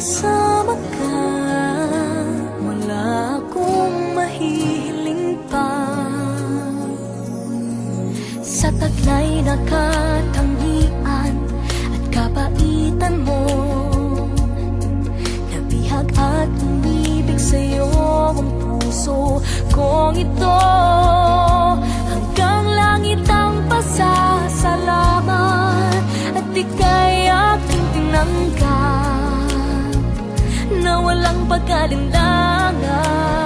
Kasama ka Wala akong mahihiling pa. Sa taglay na katangian At kabaitan mo Nabihag at umibig sa'yo Ang puso kong ito. Hanggang langit ang pasasalamat At ika'y aking tinanggap Walang pagkalinlangan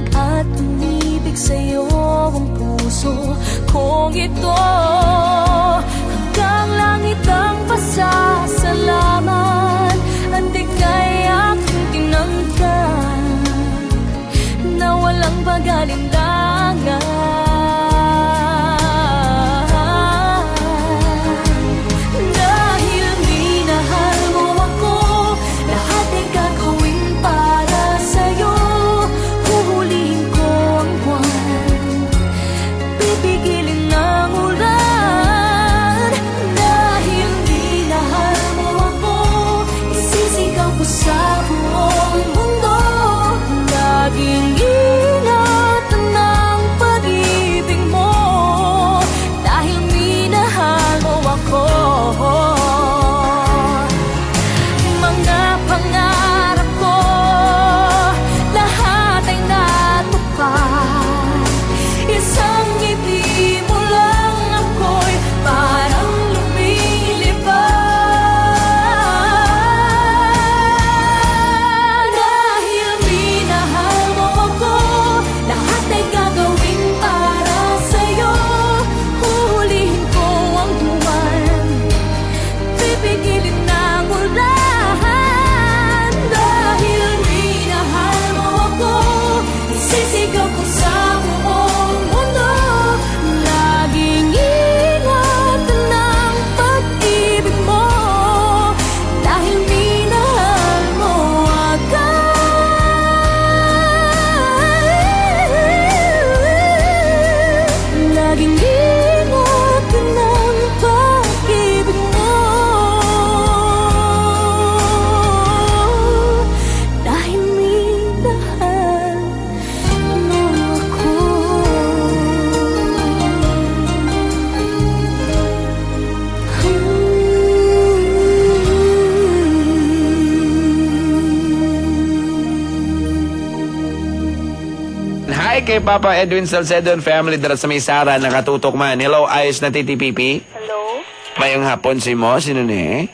Nabihag at umibig sa'yo Ang puso. Kong ito Hanggang langit ang pasasalamat At ika'y aking tinangkan Na walang pagalinlangan pangako Hi kay Papa Edwin Salcedo and family dara sa may Sara nakatutok man. Hello, ayos na titipipi. Hello? Mayong hapon si mo, sino ni?